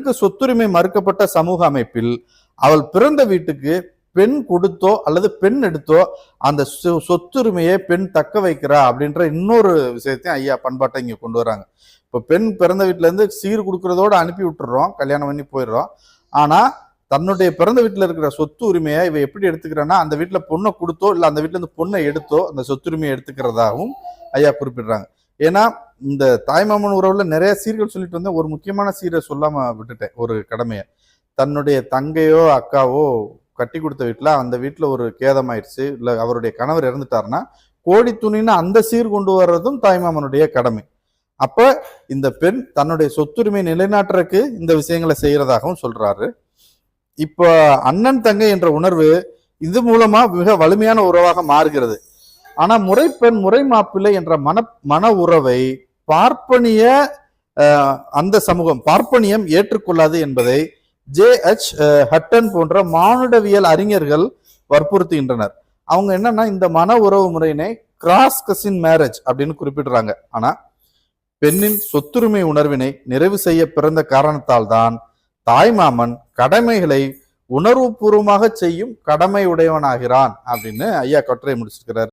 பெண்ணுக்கு சொத்துரிமை மறுக்கப்பட்ட சமூக அமைப்பில் அவள் பிறந்த வீட்டுக்கு பெண் கொடுத்தோ அல்லது பெண் எடுத்தோ அந்த சொ- சொத்துரிமையை பெண் தக்க வைக்கிறா அப்படின்ற இன்னொரு விஷயத்தையும் ஐயா பண்பாட்டை இங்கே கொண்டு வராங்க. இப்போ பெண் பிறந்த வீட்டிலேருந்து சீர் கொடுக்குறதோடு அனுப்பி விட்டுறோம் கல்யாணம் பண்ணி போயிடுறோம். ஆனால் தன்னுடைய பிறந்த வீட்டில் இருக்கிற சொத்து உரிமையை இவ எப்படி எடுத்துக்கிறான்னா அந்த வீட்டில் பொண்ணை கொடுத்தோ இல்லை அந்த வீட்டிலேருந்து பொண்ணை எடுத்தோ அந்த சொத்துரிமையை எடுத்துக்கிறதாகவும் ஐயா குறிப்பிடுறாங்க. ஏன்னா இந்த தாய்மாமன் உறவுல நிறைய சீர்கள் சொல்லிட்டு வந்தேன். ஒரு முக்கியமான சீரை சொல்லாம விட்டுட்டேன் ஒரு கடமையை. தன்னுடைய தங்கையோ அக்காவோ கட்டி கொடுத்த வீட்டில் அந்த வீட்டில் ஒரு கேதமாயிடுச்சு இல்லை அவருடைய கணவர் இறந்துட்டாருன்னா கோடி துணின்னு அந்த சீர் கொண்டு வர்றதும் தாய்மாமனுடைய கடமை. அப்போ இந்த பெண் தன்னுடைய சொத்துரிமை நிலைநாட்டுறதுக்கு இந்த விஷயங்களை செய்கிறதாகவும் சொல்கிறாரு இப்போ அண்ணன் தங்கை என்ற உணர்வு இது மூலமாக மிக வலிமையான உறவாக மாறுகிறது. ஆனா முறைப்பெண் முறை மாப்பிள்ளை என்ற மன மன உறவை பார்ப்பனிய அந்த சமூகம் பார்ப்பனியம் ஏற்றுக்கொள்ளாது என்பதை ஜே எச் ஹட்டன் போன்ற மானுடவியல் அறிஞர்கள் வற்புறுத்துகின்றனர். அவங்க என்னன்னா இந்த மன உறவு முறையினை கிராஸ் கசின் மேரேஜ் அப்படின்னு குறிப்பிடுறாங்க. ஆனா பெண்ணின் சொத்துரிமை உணர்வினை நிறைவு செய்ய பிறந்த காரணத்தால் தான் தாய்மாமன் கடமைகளை உணர்வுபூர்வமாக செய்யும் கடமை உடையவனாகிறான் அப்படின்னு ஐயா கட்டுரை முடிச்சிருக்கிறார்.